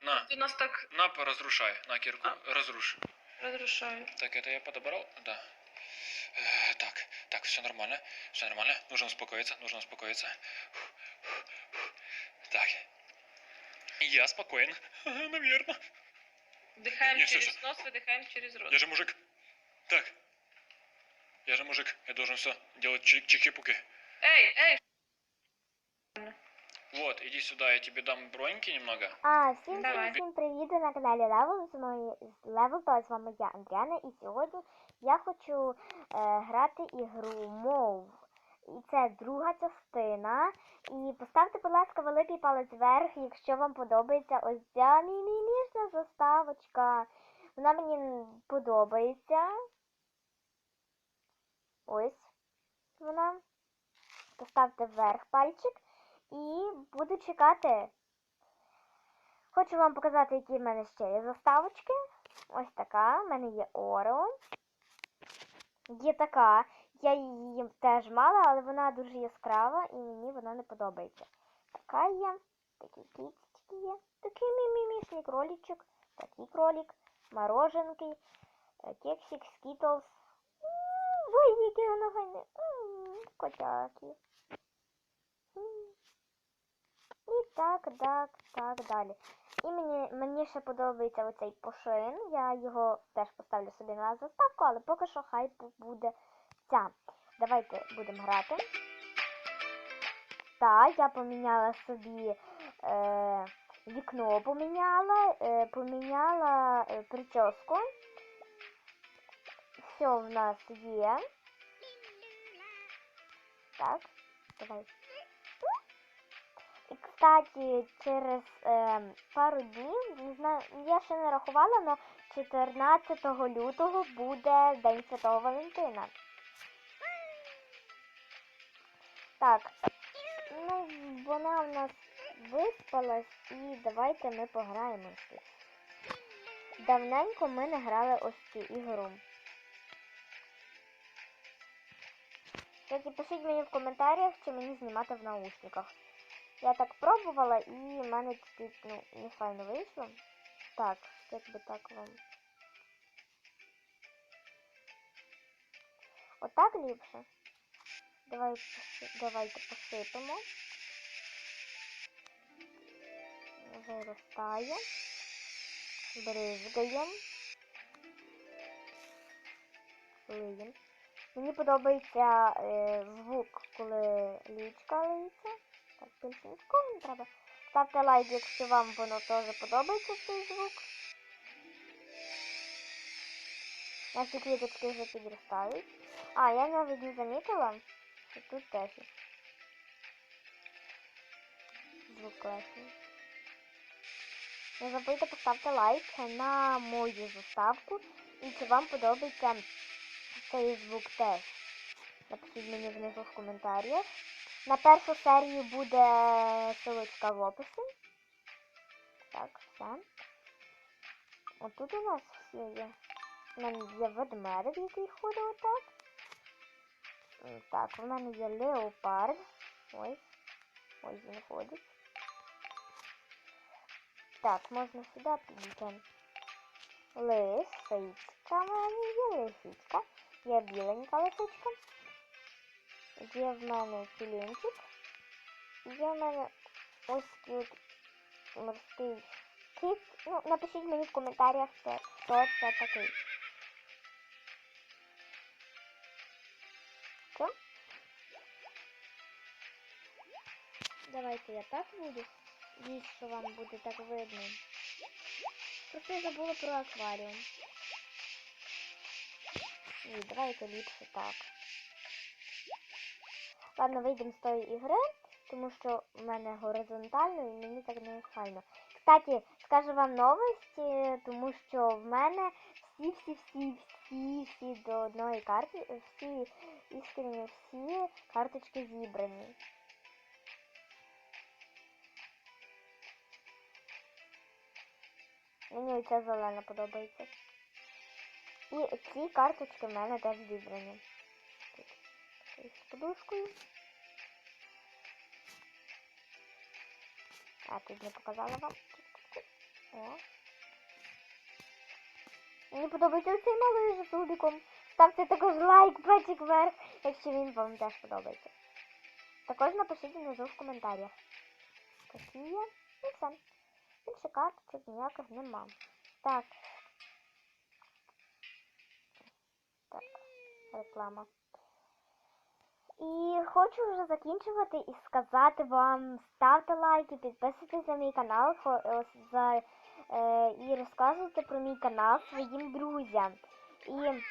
На, Ти нас так на, разрушай. На, кирку, разруш. розрушає. Так, это я подобрал? Да. Э, Так, так, все нормально, все нормально. Нужно успокоиться, нужно успокоиться. Так. Я спокоен, наверное. Вдихаємо Ні, через слушай. нос, видихаємо через рот. Я же мужик. Так. Я же мужик, я должен все делать чик- чики-пуки. Ей, ей! Вот, иди сюда, я тебе дам броньки немного. А, всім Давай. всім привіт ви на каналі Level. З мною Level, то з вами я, Андріана, і сьогодні я хочу е, грати ігру Мов. І це друга частина. І поставте, будь ласка, великий палець вверх, якщо вам подобається ось ця мімімішна заставочка. Вона мені подобається. Ось вона. Поставте вверх пальчик. І буду чекати. Хочу вам показати, які в мене ще є заставочки. Ось така. У мене є Орео. Є така. Я її теж мала, але вона дуже яскрава і мені вона не подобається. Така є. Такі кісточки є. Такий мімімішний кролічок. Такий кролік. Мороженки. Кексик, скітлс. Ой, які воно гарне. М, Котяки. М. І так, так, так далі. І мені, мені ще подобається оцей пошин. Я його теж поставлю собі на заставку, але поки що хай буде ця. Давайте будемо грати. Так, я поміняла собі е, вікно поміняла, е, поміняла е, прическу. Все в нас є. Так, давай. Кстати, через е, пару днів, не знаю, я ще не рахувала, але 14 лютого буде День Святого Валентина. Так, ну, вона в нас виспалась і давайте ми пограємо щось. Давненько ми не грали ось цю ігру. Кстати, пишіть мені в коментарях, чи мені знімати в наушниках. Я так пробувала і в мене чуть ну, не файно вийшло. Так, як би так вам. Отак ліпше. Давай, поси- давайте посипемо. Виростає. Бризгаємо. Лиємо. Мені подобається е, звук, коли лічка лиється. Так, більше нікого не треба. Ставте лайк, якщо вам воно теж подобається цей звук. Наші квіточки вже підростають. А, я навіть не замітила, що тут теж. Звук класний. Не забудьте поставити лайк на мою заставку і чи вам подобається цей звук теж. Напишіть мені внизу в коментарях. На першу серію буде ссылочка в описі. Так, все. Отут у нас всі є. У мене є ведмедик, який ходить отак. Так, у мене є леопард. Ось. Ось він ходить. Так, можна сюди підійти. Лисичка в мене є лисичка. Є біленька лисичка. Є в мене філінчик. Є в мене ось тут морський кіт. Ну, напишіть мені в коментарях, це, хто це такий. Що? Давайте я так буду. Дійсно, що вам буде так видно. Просто я забула про акваріум. Ні, давайте ліпше так. Ладно, вийдемо з тої ігри, тому що в мене горизонтально і мені так не файно. Кстати, скажу вам новості, тому що в мене всі-всі-всі-всі-всі до одної карти, всі іскренні всі карточки зібрані. Мені оця зелена подобається. І ці карточки в мене теж зібрані. Подушкою. А, тут не показала вам. О. Мені подобається цей малий з зубиком. Ставте також лайк, пальчик вверх, якщо він вам теж подобається. Також напишіть внизу в коментарях. Такі є. І все. Більше карточок ніяких нема. Так. Так, реклама. І хочу вже закінчувати і сказати вам, ставте лайки, підписуйтесь на мій канал е, за, е, і розказуйте про мій канал своїм друзям. І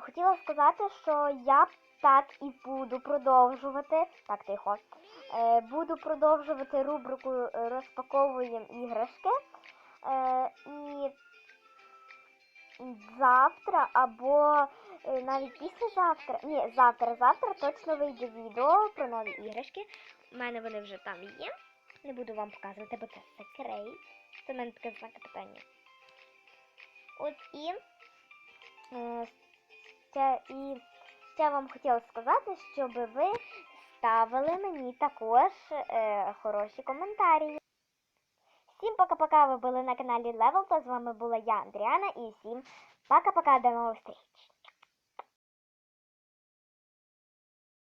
хотіла сказати, що я так і буду продовжувати. Так, тихо. Е, буду продовжувати рубрику е, розпаковуємо іграшки. Е, і завтра або навіть післязавтра. Ні, завтра, завтра точно вийде відео про нові іграшки. У мене вони вже там є. Не буду вам показувати, бо це секрет. Це в мене таке знак питання. От і е, ще, і ще вам хотіла сказати, щоб ви ставили мені також е, хороші коментарі. Всім пока-пока, ви були на каналі Level, то з вами була я, Андріана, і всім пока-пока, до нових зустріч.